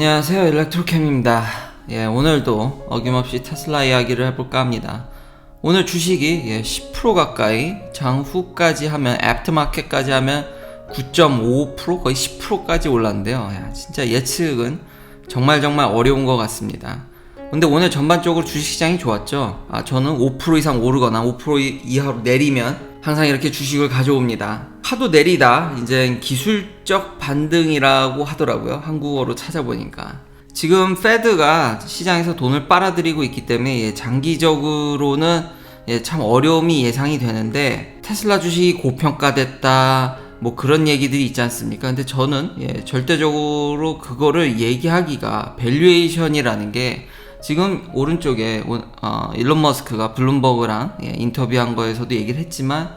안녕하세요 일렉트로캠입니다. 예, 오늘도 어김없이 테슬라 이야기를 해볼까 합니다. 오늘 주식이 예, 10% 가까이 장후까지 하면 애프터마켓까지 하면 9.5% 거의 10%까지 올랐는데요. 야, 진짜 예측은 정말 정말 어려운 것 같습니다. 근데 오늘 전반적으로 주식시장이 좋았죠? 아, 저는 5% 이상 오르거나 5% 이하로 내리면 항상 이렇게 주식을 가져옵니다. 하도 내리다 이제 기술적 반등이라고 하더라고요. 한국어로 찾아보니까. 지금 페드가 시장에서 돈을 빨아들이고 있기 때문에 예, 장기적으로는 예, 참 어려움이 예상이 되는데 테슬라 주식이 고평가됐다 뭐 그런 얘기들이 있지 않습니까? 근데 저는 예, 절대적으로 그거를 얘기하기가 밸류에이션이라는 게 지금 오른쪽에 어, 일론 머스크가 블룸버그랑 예, 인터뷰한 거에서도 얘기를 했지만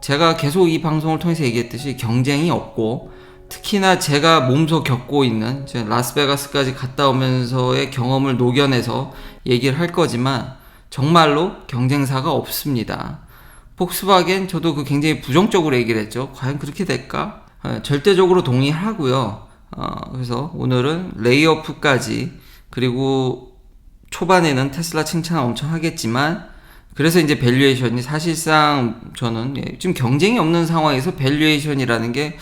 제가 계속 이 방송을 통해서 얘기했듯이 경쟁이 없고 특히나 제가 몸소 겪고 있는 제 라스베가스까지 갔다 오면서의 경험을 녹여내서 얘기를 할 거지만 정말로 경쟁사가 없습니다. 폭스바겐 저도 그 굉장히 부정적으로 얘기를 했죠. 과연 그렇게 될까? 어, 절대적으로 동의하고요. 어, 그래서 오늘은 레이오프까지 그리고 초반에는 테슬라 칭찬 엄청 하겠지만 그래서 이제 밸류에이션이 사실상 저는 예, 지금 경쟁이 없는 상황에서 밸류에이션이라는 게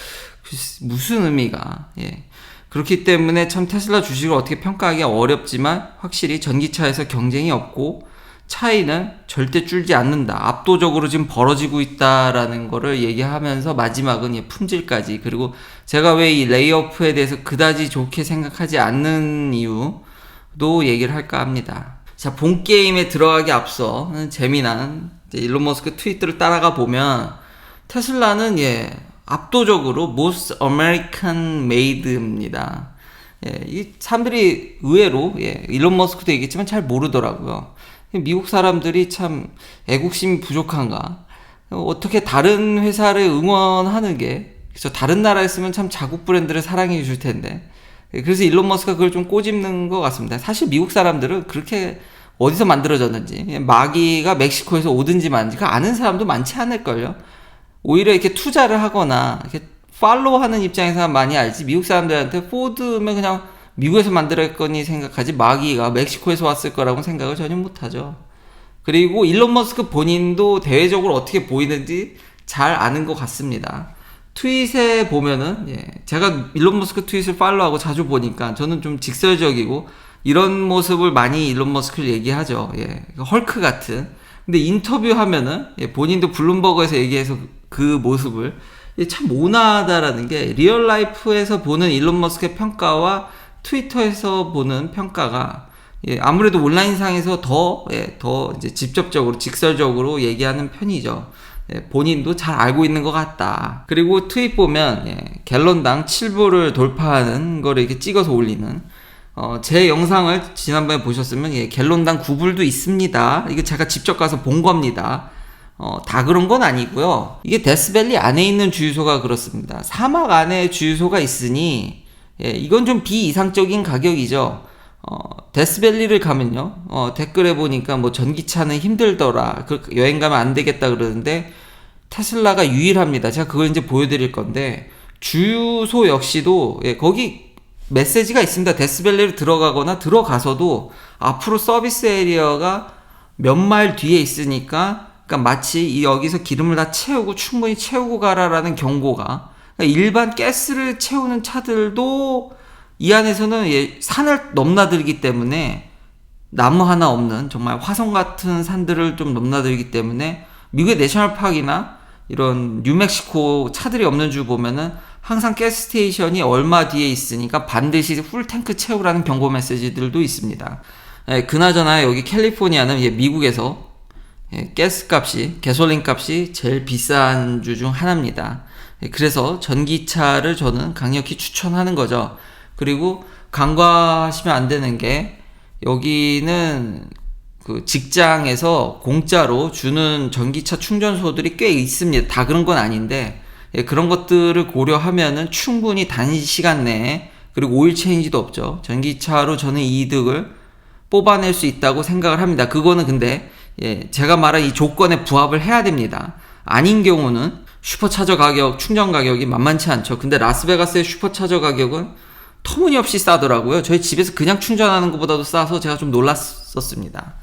무슨 의미가 예. 그렇기 때문에 참 테슬라 주식을 어떻게 평가하기가 어렵지만 확실히 전기차에서 경쟁이 없고 차이는 절대 줄지 않는다. 압도적으로 지금 벌어지고 있다라는 거를 얘기하면서 마지막은 예, 품질까지 그리고 제가 왜 이 레이오프에 대해서 그다지 좋게 생각하지 않는 이유 도 얘기를 할까 합니다. 자, 본 게임에 들어가기 앞서 재미난 일론 머스크 트위터를 따라가 보면 테슬라는 예, 압도적으로 most American made입니다. 예, 이 사람들이 의외로 예, 일론 머스크도 얘기했지만 잘 모르더라고요. 미국 사람들이 참 애국심이 부족한가? 어떻게 다른 회사를 응원하는 게 그래서 다른 나라에 으면참 자국 브랜드를 사랑해 줄 텐데 예, 그래서 일론 머스크가 그걸 좀 꼬집는 것 같습니다. 사실 미국 사람들은 그렇게 어디서 만들어졌는지 마기가 멕시코에서 오든지 만지 그 아는 사람도 많지 않을걸요. 오히려 이렇게 투자를 하거나 이렇게 팔로우하는 입장에서 많이 알지 미국 사람들한테 포드면 그냥 미국에서 만들었거니 생각하지 마기가 멕시코에서 왔을 거라고 생각을 전혀 못하죠. 그리고 일론 머스크 본인도 대외적으로 어떻게 보이는지 잘 아는 것 같습니다. 트윗에 보면은 예, 제가 일론 머스크 트윗을 팔로우하고 자주 보니까 저는 좀 직설적이고 이런 모습을 많이 일론 머스크를 얘기하죠. 예, 헐크 같은. 근데 인터뷰하면은 예, 본인도 블룸버그에서 얘기해서 그 모습을 예, 참 모나다라는 게 리얼 라이프에서 보는 일론 머스크의 평가와 트위터에서 보는 평가가 예, 아무래도 온라인상에서 더, 예, 더 이제 직접적으로, 직설적으로 얘기하는 편이죠. 예, 본인도 잘 알고 있는 것 같다. 그리고 트윗 보면 예, 갤런당 7부를 돌파하는 거를 이렇게 찍어서 올리는 어, 제 영상을 지난번에 보셨으면 예, 갤런당 9불도 있습니다. 이거 제가 직접 가서 본 겁니다. 어, 다 그런 건 아니고요. 이게 데스밸리 안에 있는 주유소가 그렇습니다. 사막 안에 주유소가 있으니 예, 이건 좀 비이상적인 가격이죠. 어, 데스밸리를 가면요. 어, 댓글에 보니까 뭐 전기차는 힘들더라. 그 여행 가면 안 되겠다 그러는데 테슬라가 유일합니다. 제가 그걸 이제 보여드릴 건데 주유소 역시도 예, 거기 메시지가 있습니다. 데스밸리를 들어가거나 들어가서도 앞으로 서비스 에리어가 몇 마일 뒤에 있으니까 그러니까 마치 여기서 기름을 다 채우고 충분히 채우고 가라라는 경고가 그러니까 일반 가스를 채우는 차들도 이 안에서는 예, 산을 넘나들기 때문에 나무 하나 없는 정말 화성 같은 산들을 좀 넘나들기 때문에 미국의 내셔널 파크나 이런 뉴멕시코 차들이 없는 주 보면은 항상 가스 스테이션이 얼마 뒤에 있으니까 반드시 풀 탱크 채우라는 경고 메시지들도 있습니다. 예, 그나저나 여기 캘리포니아는 예, 미국에서 예, 가스 값이 개솔린 값이 제일 비싼 주 중 하나입니다. 예, 그래서 전기차를 저는 강력히 추천하는 거죠. 그리고 간과하시면 안 되는 게 여기는 그 직장에서 공짜로 주는 전기차 충전소들이 꽤 있습니다. 다 그런 건 아닌데 예, 그런 것들을 고려하면은 충분히 단시간 내에 그리고 오일 체인지도 없죠. 전기차로 저는 이득을 뽑아낼 수 있다고 생각을 합니다. 그거는 근데 예, 제가 말한 이 조건에 부합을 해야 됩니다. 아닌 경우는 슈퍼차저 가격, 충전 가격이 만만치 않죠. 근데 라스베가스의 슈퍼차저 가격은 터무니없이 싸더라고요. 저희 집에서 그냥 충전하는 것보다도 싸서 제가 좀 놀랐었습니다.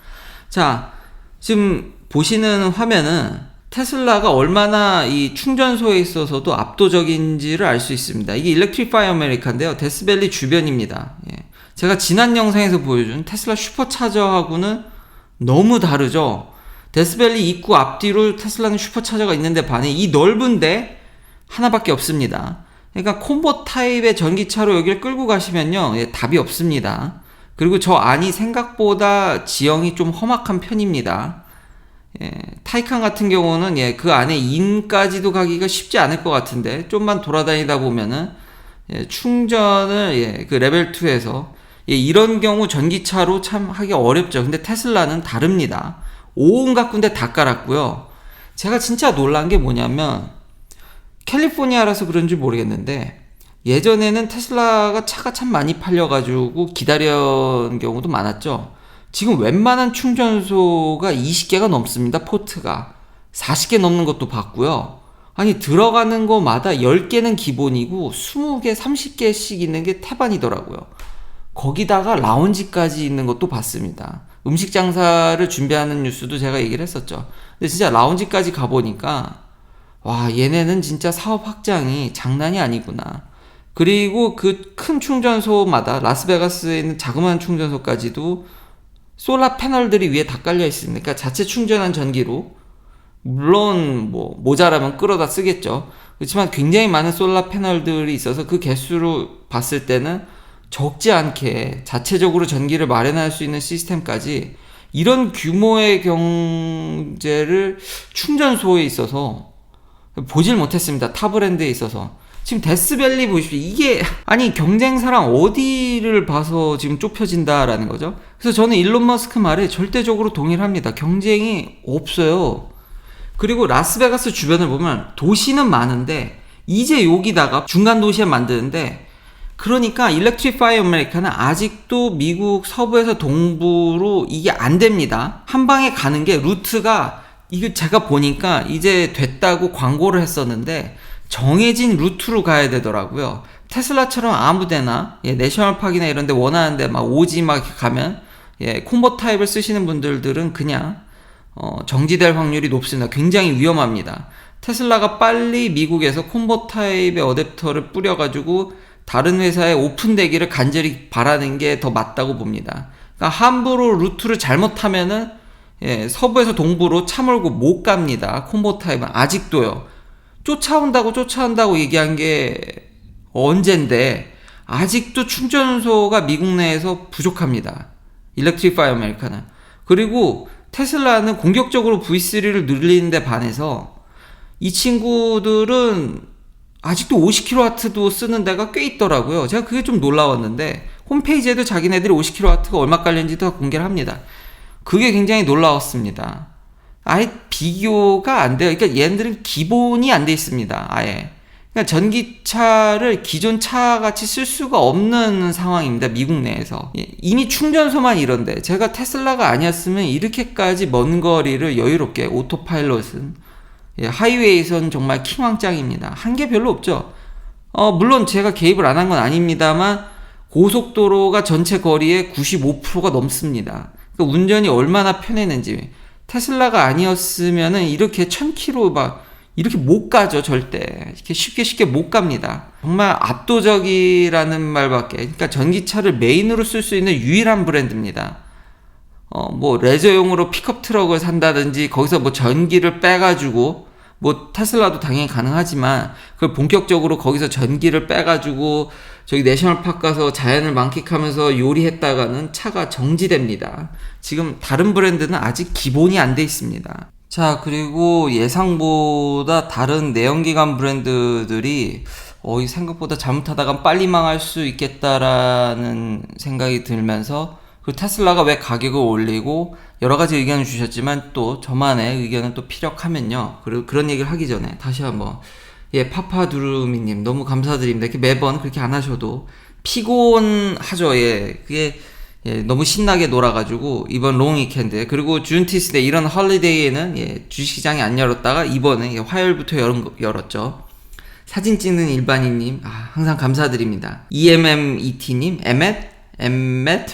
자, 지금 보시는 화면은 테슬라가 얼마나 이 충전소에 있어서도 압도적인지를 알 수 있습니다. 이게 일렉트리파이 아메리카인데요. 데스밸리 주변입니다. 예. 제가 지난 영상에서 보여준 테슬라 슈퍼차저하고는 너무 다르죠. 데스밸리 입구 앞뒤로 테슬라는 슈퍼차저가 있는데 반해 이 넓은데 하나밖에 없습니다. 그러니까 콤보 타입의 전기차로 여기를 끌고 가시면요. 예, 답이 없습니다. 그리고 저 안이 생각보다 지형이 좀 험악한 편입니다. 예, 타이칸 같은 경우는 예, 그 안에 인까지도 가기가 쉽지 않을 것 같은데 좀만 돌아다니다 보면은 예, 충전을 예, 그 레벨 2에서 예, 이런 경우 전기차로 참 하기 어렵죠. 근데 테슬라는 다릅니다. 온갖 군데 다 깔았고요. 제가 진짜 놀란 게 뭐냐면 캘리포니아라서 그런지 모르겠는데 예전에는 테슬라가 차가 참 많이 팔려가지고 기다려는 경우도 많았죠. 지금 웬만한 충전소가 20개가 넘습니다. 포트가 40개 넘는 것도 봤고요. 아니 들어가는 거마다 10개는 기본이고 20개, 30개씩 있는 게 태반이더라고요. 거기다가 라운지까지 있는 것도 봤습니다. 음식 장사를 준비하는 뉴스도 제가 얘기를 했었죠. 근데 진짜 라운지까지 가보니까 와 얘네는 진짜 사업 확장이 장난이 아니구나. 그리고 그 큰 충전소마다 라스베가스에 있는 자그마한 충전소까지도 솔라 패널들이 위에 다 깔려 있으니까 자체 충전한 전기로 물론 뭐 모자라면 끌어다 쓰겠죠. 그렇지만 굉장히 많은 솔라 패널들이 있어서 그 개수로 봤을 때는 적지 않게 자체적으로 전기를 마련할 수 있는 시스템까지 이런 규모의 경제를 충전소에 있어서 보질 못했습니다. 타 브랜드에 있어서. 지금 데스밸리 보십시오. 이게 아니 경쟁사랑 어디를 봐서 지금 좁혀진다라는 거죠. 그래서 저는 일론 머스크 말에 절대적으로 동의를 합니다. 경쟁이 없어요. 그리고 라스베가스 주변을 보면 도시는 많은데 이제 여기다가 중간 도시에 만드는데 그러니까 일렉트리파이 아메리카는 아직도 미국 서부에서 동부로 이게 안 됩니다. 한 방에 가는 게 루트가 이거 제가 보니까 이제 됐다고 광고를 했었는데 정해진 루트로 가야 되더라고요. 테슬라처럼 아무데나 예, 내셔널파크나 이런 데 원하는데 막 오지 막 가면 예, 콤보 타입을 쓰시는 분들들은 그냥 어, 정지될 확률이 높습니다. 굉장히 위험합니다. 테슬라가 빨리 미국에서 콤보 타입의 어댑터를 뿌려가지고 다른 회사에 오픈되기를 간절히 바라는 게 더 맞다고 봅니다. 그러니까 함부로 루트를 잘못하면은 예, 서부에서 동부로 차 몰고 못 갑니다. 콤보 타입은 아직도요. 쫓아온다고 쫓아온다고 얘기한 게 언젠데 아직도 충전소가 미국 내에서 부족합니다. 일렉트리파이 아메리카는. 그리고 테슬라는 공격적으로 V3를 늘리는데 반해서 이 친구들은 아직도 50kW도 쓰는 데가 꽤 있더라고요. 제가 그게 좀 놀라웠는데 홈페이지에도 자기네들이 50kW가 얼마 깔린지도 공개를 합니다. 그게 굉장히 놀라웠습니다. 아예 비교가 안 돼요. 그러니까 얘네들은 기본이 안 돼 있습니다. 아예. 그러니까 전기차를 기존 차 같이 쓸 수가 없는 상황입니다. 미국 내에서. 예, 이미 충전소만 이런데 제가 테슬라가 아니었으면 이렇게까지 먼 거리를 여유롭게 오토파일럿은 예, 하이웨이에선 정말 킹왕짱입니다. 한 게 별로 없죠. 어, 물론 제가 개입을 안 한 건 아닙니다만 고속도로가 전체 거리의 95%가 넘습니다. 그러니까 운전이 얼마나 편했는지. 테슬라가 아니었으면은 이렇게 1000km 막 이렇게 못 가죠 절대. 이렇게 쉽게 쉽게 못 갑니다. 정말 압도적이라는 말밖에. 그러니까 전기차를 메인으로 쓸 수 있는 유일한 브랜드입니다. 어 뭐 레저용으로 픽업 트럭을 산다든지 거기서 뭐 전기를 빼가지고 뭐 테슬라도 당연히 가능하지만 그걸 본격적으로 거기서 전기를 빼가지고 저기 내셔널파크 가서 자연을 만끽하면서 요리했다가는 차가 정지됩니다. 지금 다른 브랜드는 아직 기본이 안 돼 있습니다. 자 그리고 예상보다 다른 내연기관 브랜드들이 어 이 생각보다 잘못하다가 빨리 망할 수 있겠다라는 생각이 들면서 그 테슬라가 왜 가격을 올리고 여러 가지 의견을 주셨지만 또 저만의 의견은 또 피력하면요. 그리고 그런 얘기를 하기 전에 다시 한번 예 파파두루미님 너무 감사드립니다. 이렇게 매번 그렇게 안 하셔도 피곤하죠. 예 그게 예, 너무 신나게 놀아가지고 이번 롱 위켄드 그리고 준티스데 이런 헐리데이에는 예, 주식시장이 안 열었다가 이번에 예, 화요일부터 열, 열었죠. 사진 찍는 일반인님, 아, 항상 감사드립니다. EMMET님, 에멧? 엠멧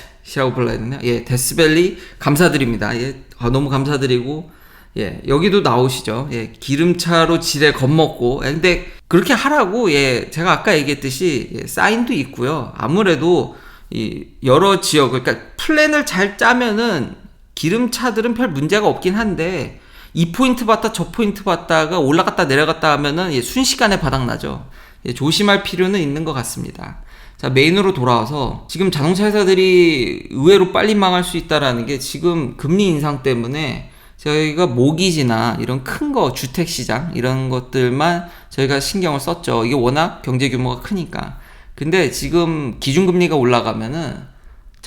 불러야 되나요? 예, 데스벨리 감사드립니다. 예, 아, 너무 감사드리고, 예, 여기도 나오시죠. 예, 기름차로 지레 겁먹고. 예, 근데 그렇게 하라고, 예, 제가 아까 얘기했듯이, 예, 사인도 있고요. 아무래도, 이, 여러 지역, 그러니까 플랜을 잘 짜면은 기름차들은 별 문제가 없긴 한데, 이 포인트 봤다 저 포인트 봤다가 올라갔다 내려갔다 하면은 예, 순식간에 바닥나죠. 예, 조심할 필요는 있는 것 같습니다. 자 메인으로 돌아와서 지금 자동차 회사들이 의외로 빨리 망할 수 있다라는 게 지금 금리 인상 때문에 저희가 모기지나 이런 큰 거 주택 시장 이런 것들만 저희가 신경을 썼죠. 이게 워낙 경제 규모가 크니까. 근데 지금 기준금리가 올라가면은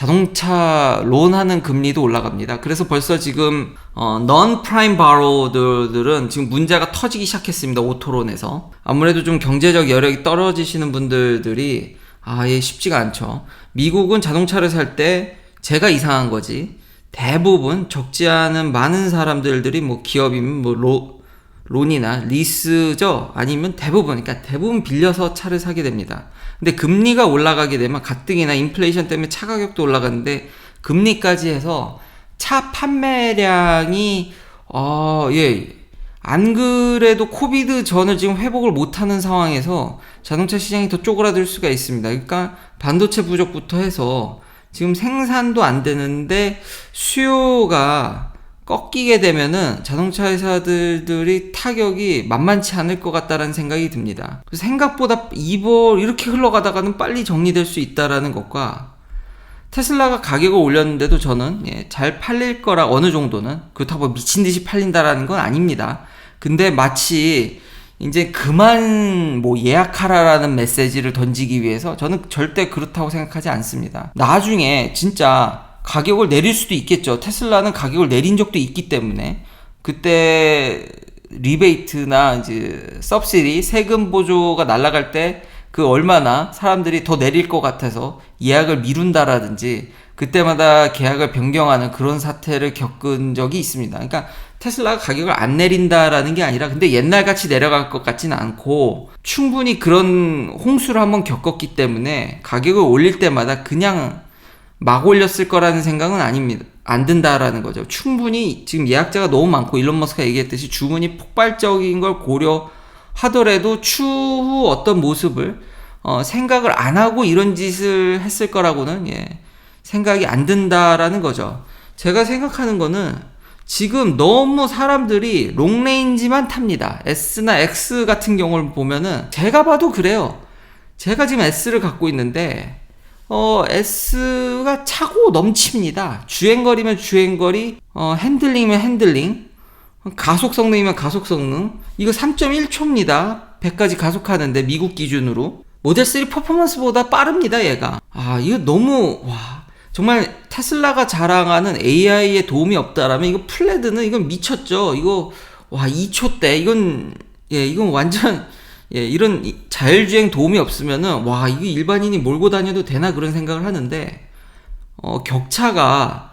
자동차 론하는 금리도 올라갑니다. 그래서 벌써 지금 어, non prime borrower들은 지금 문제가 터지기 시작했습니다. 오토론에서 아무래도 좀 경제적 여력이 떨어지시는 분들들이 아예 쉽지가 않죠. 미국은 자동차를 살 때 제가 이상한 거지. 대부분 적지 않은 많은 사람들들이 뭐 기업이면 뭐 로, 론이나 리스죠. 아니면 대부분 그러니까 대부분 빌려서 차를 사게 됩니다. 근데 금리가 올라가게 되면 가뜩이나 인플레이션 때문에 차 가격도 올라가는데 금리까지 해서 차 판매량이 어 예 안 그래도 코비드 전을 지금 회복을 못하는 상황에서 자동차 시장이 더 쪼그라들 수가 있습니다. 그러니까 반도체 부족부터 해서 지금 생산도 안 되는데 수요가 꺾이게 되면은 자동차 회사들이 타격이 만만치 않을 것 같다라는 생각이 듭니다. 생각보다 이번 이렇게 흘러가다가는 빨리 정리될 수 있다라는 것과 테슬라가 가격을 올렸는데도 저는 예, 잘 팔릴 거라 어느 정도는 그렇다고 미친 듯이 팔린다라는 건 아닙니다. 근데 마치 이제 그만 뭐 예약하라라는 메시지를 던지기 위해서 저는 절대 그렇다고 생각하지 않습니다. 나중에 진짜 가격을 내릴 수도 있겠죠. 테슬라는 가격을 내린 적도 있기 때문에 그때 리베이트나 이제 서브시디 세금 보조가 날아갈 때 그 얼마나 사람들이 더 내릴 것 같아서 예약을 미룬다라든지 그때마다 계약을 변경하는 그런 사태를 겪은 적이 있습니다. 그러니까 테슬라가 가격을 안 내린다라는 게 아니라 근데 옛날 같이 내려갈 것 같지는 않고 충분히 그런 홍수를 한번 겪었기 때문에 가격을 올릴 때마다 그냥 막 올렸을 거라는 생각은 아닙니다. 안 든다라는 거죠. 충분히 지금 예약자가 너무 많고 일론 머스크가 얘기했듯이 주문이 폭발적인 걸 고려하더라도 추후 어떤 모습을 어, 생각을 안 하고 이런 짓을 했을 거라고는 예, 생각이 안 든다라는 거죠. 제가 생각하는 거는 지금 너무 사람들이 롱레인지만 탑니다. S나 X 같은 경우를 보면은 제가 봐도 그래요. 제가 지금 S를 갖고 있는데 어, S가 차고 넘칩니다. 주행거리면 주행거리, 어, 핸들링이면 핸들링, 가속 성능이면 가속 성능. 이거 3.1초입니다. 100까지 가속하는데 미국 기준으로 모델 3 퍼포먼스보다 빠릅니다. 얘가. 아 이거 너무 와 정말 테슬라가 자랑하는 AI에 도움이 없다라면 이거 플레드는 이건 미쳤죠. 이거 와 2초 대 이건 예 이건 완전 예, 이런 이- 자율주행 도움이 없으면은, 와, 이게 일반인이 몰고 다녀도 되나 그런 생각을 하는데, 어, 격차가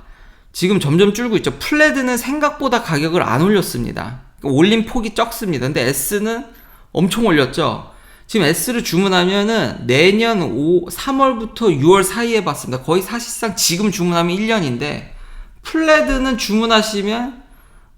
지금 점점 줄고 있죠. 플레드는 생각보다 가격을 안 올렸습니다. 올린 폭이 적습니다. 근데 S는 엄청 올렸죠. 지금 S를 주문하면은 내년 5, 3월부터 6월 사이에 받습니다. 거의 사실상 지금 주문하면 1년인데, 플레드는 주문하시면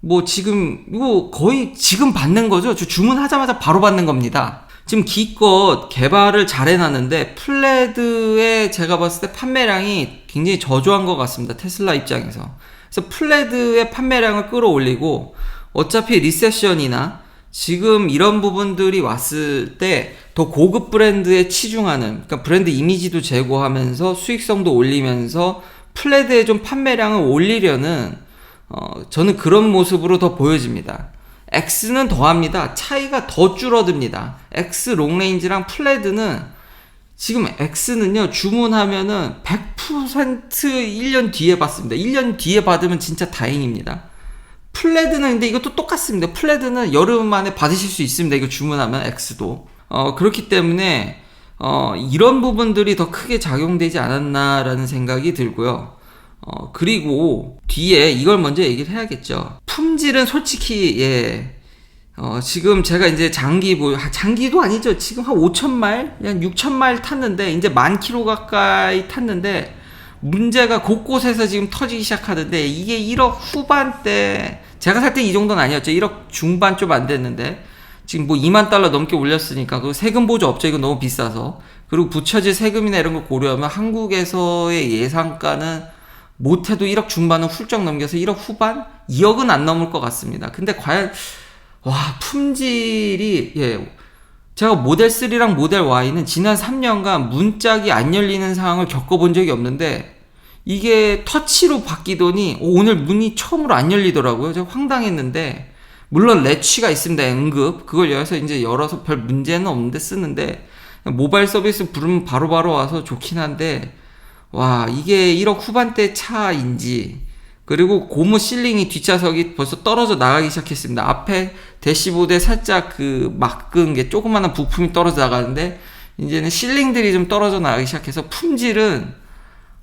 뭐 지금 이거 거의 지금 받는 거죠. 저 주문하자마자 바로 받는 겁니다. 지금 기껏 개발을 잘 해놨는데 플레드의 제가 봤을 때 판매량이 굉장히 저조한 것 같습니다. 테슬라 입장에서. 그래서 플레드의 판매량을 끌어올리고 어차피 리세션이나 지금 이런 부분들이 왔을 때 더 고급 브랜드에 치중하는 그러니까 브랜드 이미지도 제고하면서 수익성도 올리면서 플레드의 좀 판매량을 올리려는 어, 저는 그런 모습으로 더 보여집니다. X는 더합니다. 차이가 더 줄어듭니다. X 롱레인지랑 플레드는 지금 X는요, 주문하면은 100% 1년 뒤에 받습니다. 1년 뒤에 받으면 진짜 다행입니다. 플레드는 근데 이것도 똑같습니다. 플레드는 여름 안에 받으실 수 있습니다. 이거 주문하면 X도. 어, 그렇기 때문에, 어, 이런 부분들이 더 크게 작용되지 않았나라는 생각이 들고요. 어, 그리고 뒤에 이걸 먼저 얘기를 해야겠죠. 품질은 솔직히, 예, 어, 지금 제가 이제 장기 뭐 아, 장기도 아니죠. 지금 한 5천 마일, 한 6천 마일 탔는데 이제 만 킬로 가까이 탔는데 문제가 곳곳에서 지금 터지기 시작하는데 이게 1억 후반대 제가 살 때 이 정도는 아니었죠. 1억 중반 좀 안 됐는데 지금 뭐 2만 달러 넘게 올렸으니까 그 세금 보조 없죠. 이거 너무 비싸서 그리고 붙여질 세금이나 이런 걸 고려하면 한국에서의 예상가는 못해도 1억 중반은 훌쩍 넘겨서 1억 후반, 2억은 안 넘을 것 같습니다. 근데 과연 와 품질이 예 제가 모델 3랑 모델 Y는 지난 3년간 문짝이 안 열리는 상황을 겪어본 적이 없는데 이게 터치로 바뀌더니 오늘 문이 처음으로 안 열리더라고요. 제가 황당했는데 물론 레취가 있습니다. 응급 그걸 열어서 이제 열어서 별 문제는 없는데 쓰는데 모바일 서비스 부르면 바로바로 와서 좋긴 한데 와 이게 1억 후반대 차인지 그리고 고무 실링이 뒷좌석이 벌써 떨어져 나가기 시작했습니다. 앞에 대시보드에 살짝 그 막은 게 조그마한 부품이 떨어져 나가는데 이제는 실링들이 좀 떨어져 나가기 시작해서 품질은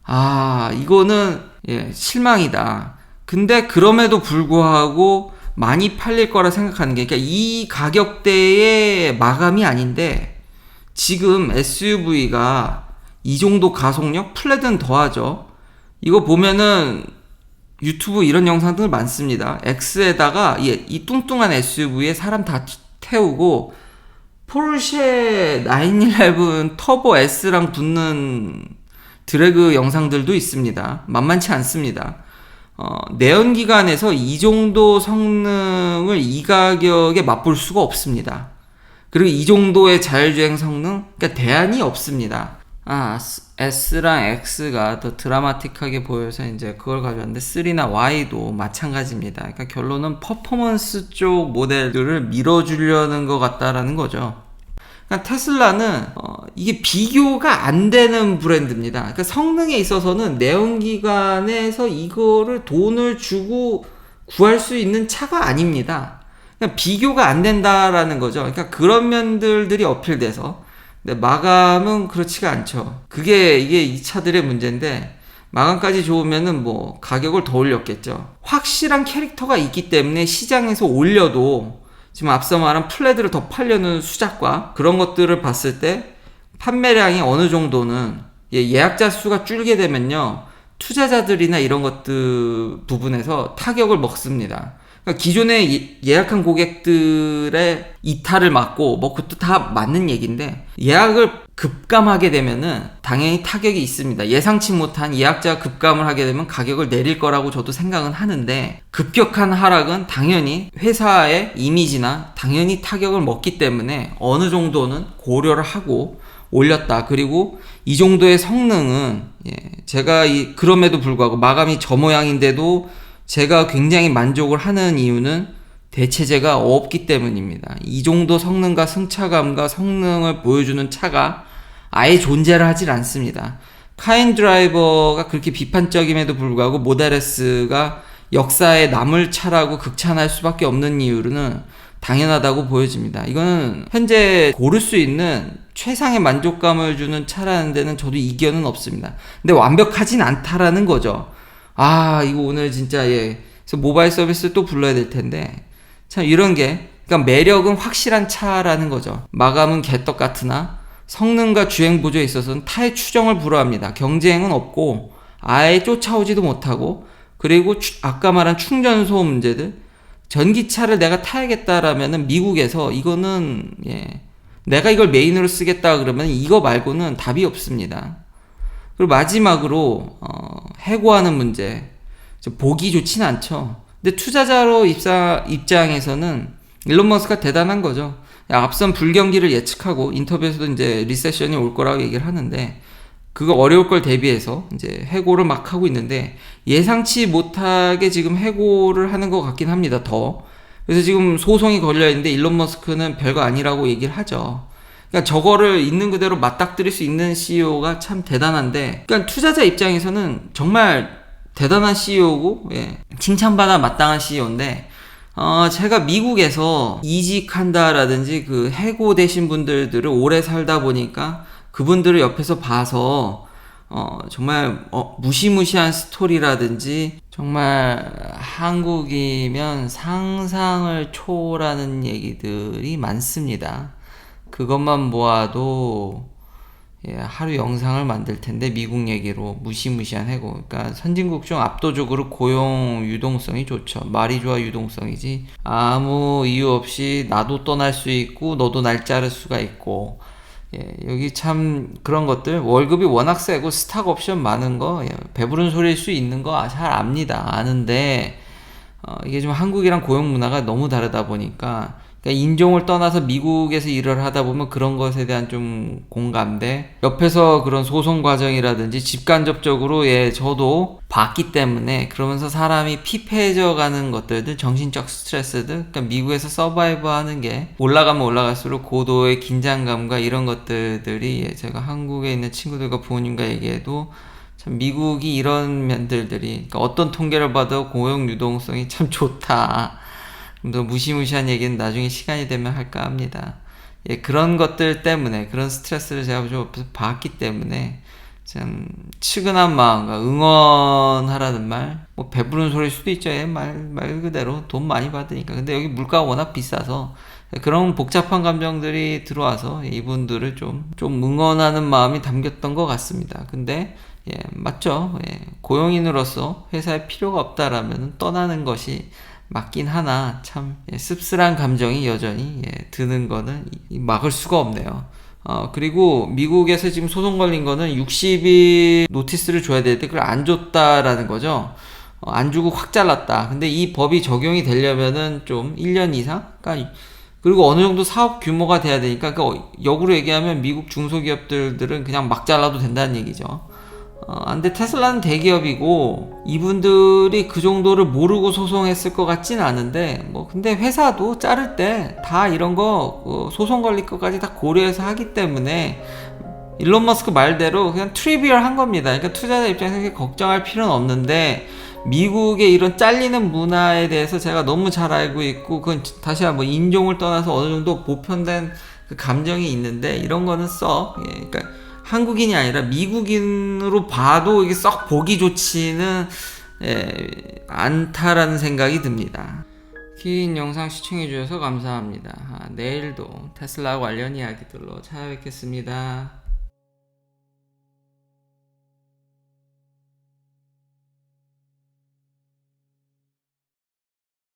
아 이거는 예 실망이다. 근데 그럼에도 불구하고 많이 팔릴 거라 생각하는 게 그러니까 이 가격대의 마감이 아닌데 지금 SUV가 이 정도 가속력 플랫은 더하죠. 이거 보면은 유튜브 이런 영상들 많습니다. X에다가 예, 이 뚱뚱한 SUV에 사람 다 태우고 포르쉐 911 터보 S랑 붙는 드래그 영상들도 있습니다. 만만치 않습니다. 어, 내연기관에서 이 정도 성능을 이 가격에 맛볼 수가 없습니다. 그리고 이 정도의 자율주행 성능, 그러니까 대안이 없습니다. 아, S랑 X가 더 드라마틱하게 보여서 이제 그걸 가져왔는데 3나 Y도 마찬가지입니다. 그러니까 결론은 퍼포먼스 쪽 모델들을 밀어주려는 것 같다라는 거죠. 그러니까 테슬라는 어, 이게 비교가 안 되는 브랜드입니다. 그러니까 성능에 있어서는 내연기관에서 이거를 돈을 주고 구할 수 있는 차가 아닙니다. 그냥 비교가 안 된다라는 거죠. 그러니까 그런 면들들이 어필돼서 근데 마감은 그렇지가 않죠. 그게 이게 이 차들의 문제인데 마감까지 좋으면은 뭐 가격을 더 올렸겠죠. 확실한 캐릭터가 있기 때문에 시장에서 올려도 지금 앞서 말한 플레드를 더 팔려는 수작과 그런 것들을 봤을 때 판매량이 어느 정도는 예, 예약자 수가 줄게 되면요 투자자들이나 이런 것들 부분에서 타격을 먹습니다. 그러니까 기존에 예약한 고객들의 이탈을 막고 뭐 그것도 다 맞는 얘기인데 예약을 급감하게 되면은 당연히 타격이 있습니다. 예상치 못한 예약자 급감을 하게 되면 가격을 내릴 거라고 저도 생각은 하는데 급격한 하락은 당연히 회사의 이미지나 당연히 타격을 먹기 때문에 어느 정도는 고려를 하고 올렸다. 그리고 이 정도의 성능은 예, 제가 이 그럼에도 불구하고 마감이 저 모양인데도 제가 굉장히 만족을 하는 이유는 대체제가 없기 때문입니다. 이 정도 성능과 승차감과 성능을 보여주는 차가 아예 존재를 하질 않습니다. 카인 드라이버가 그렇게 비판적임에도 불구하고 모델S가 역사에 남을 차라고 극찬할 수밖에 없는 이유는 당연하다고 보여집니다. 이거는 현재 고를 수 있는 최상의 만족감을 주는 차라는 데는 저도 이견은 없습니다. 근데 완벽하진 않다라는 거죠. 아, 이거 오늘 진짜, 예. 그래서 모바일 서비스 또 불러야 될 텐데. 참, 이런 게, 그러니까 매력은 확실한 차라는 거죠. 마감은 개떡 같으나 성능과 주행 보조에 있어서는 타의 추정을 불허합니다. 경쟁은 없고, 아예 쫓아오지도 못하고, 그리고 추, 아까 말한 충전소 문제들, 전기차를 내가 타야겠다라면은 미국에서 이거는, 예. 내가 이걸 메인으로 쓰겠다 그러면 이거 말고는 답이 없습니다. 그리고 마지막으로 어, 해고하는 문제. 보기 좋진 않죠. 근데 투자자로 입사 입장에서는 일론 머스크가 대단한 거죠. 앞선 불경기를 예측하고 인터뷰에서도 이제 리세션이 올 거라고 얘기를 하는데 그거 어려울 걸 대비해서 이제 해고를 막 하고 있는데 예상치 못하게 지금 해고를 하는 것 같긴 합니다. 더. 그래서 지금 소송이 걸려 있는데 일론 머스크는 별거 아니라고 얘기를 하죠. 그러니까 저거를 있는 그대로 맞닥뜨릴 수 있는 CEO가 참 대단한데, 그러니까 투자자 입장에서는 정말 대단한 CEO고, 예, 칭찬받아 마땅한 CEO인데, 어, 제가 미국에서 이직한다라든지 그 해고되신 분들을 오래 살다 보니까 그분들을 옆에서 봐서, 어, 정말 어, 무시무시한 스토리라든지 정말 한국이면 상상을 초월하는 얘기들이 많습니다. 그것만 모아도 예, 하루 영상을 만들 텐데 미국 얘기로 무시무시한 해고. 그러니까 선진국 중 압도적으로 고용 유동성이 좋죠. 말이 좋아 유동성이지. 아무 이유 없이 나도 떠날 수 있고 너도 날 자를 수가 있고. 예, 여기 참 그런 것들 월급이 워낙 세고 스탁 옵션 많은 거 예, 배부른 소리일 수 있는 거 잘 압니다. 아는데 어, 이게 좀 한국이랑 고용 문화가 너무 다르다 보니까 그러니까 인종을 떠나서 미국에서 일을 하다 보면 그런 것에 대한 좀 공감대 옆에서 그런 소송 과정이라든지 직간접적으로 예 저도 봤기 때문에 그러면서 사람이 피폐해져 가는 것들들 정신적 스트레스들 그러니까 미국에서 서바이브 하는 게 올라가면 올라갈수록 고도의 긴장감과 이런 것들이 예, 제가 한국에 있는 친구들과 부모님과 얘기해도 참 미국이 이런 면들들이 그러니까 어떤 통계를 봐도 고용 유동성이 참 좋다. 좀 더 무시무시한 얘기는 나중에 시간이 되면 할까 합니다. 예, 그런 것들 때문에 그런 스트레스를 제가 좀 봤기 때문에 참 측은한 마음과 응원하라는 말, 뭐 배부른 소리일 수도 있죠. 예, 말, 말 그대로 돈 많이 받으니까. 근데 여기 물가가 워낙 비싸서 그런 복잡한 감정들이 들어와서 이분들을 좀, 좀 응원하는 마음이 담겼던 것 같습니다. 근데 예, 맞죠. 예, 고용인으로서 회사에 필요가 없다라면 떠나는 것이 맞긴 하나 참 예, 씁쓸한 감정이 여전히 예, 드는 거는 이- 막을 수가 없네요. 어, 그리고 미국에서 지금 소송 걸린 거는 60일 노티스를 줘야 되는데 그걸 안 줬다라는 거죠. 어, 안 주고 확 잘랐다. 근데 이 법이 적용이 되려면은 좀 1년 이상? 그러니까 그리고 어느 정도 사업 규모가 돼야 되니까 그 역으로 얘기하면 미국 중소기업들은 그냥 막 잘라도 된다는 얘기죠. 어, 근데 테슬라는 대기업이고 이분들이 그 정도를 모르고 소송했을 것 같진 않은데 뭐 근데 회사도 자를 때 다 이런 거 어, 소송 걸릴 것까지 다 고려해서 하기 때문에 일론 머스크 말대로 그냥 트리비얼한 겁니다. 그러니까 투자자 입장에서 걱정할 필요는 없는데 미국의 이런 잘리는 문화에 대해서 제가 너무 잘 알고 있고 그건 다시 한번 인종을 떠나서 어느 정도 보편된 그 감정이 있는데 이런 거는 썩 예, 그러니까 한국인이 아니라 미국인으로 봐도 이게 썩 보기 좋지는 예, 않다라는 생각이 듭니다. 긴 영상 시청해주셔서 감사합니다. 아, 내일도 테슬라 관련 이야기들로 찾아뵙겠습니다.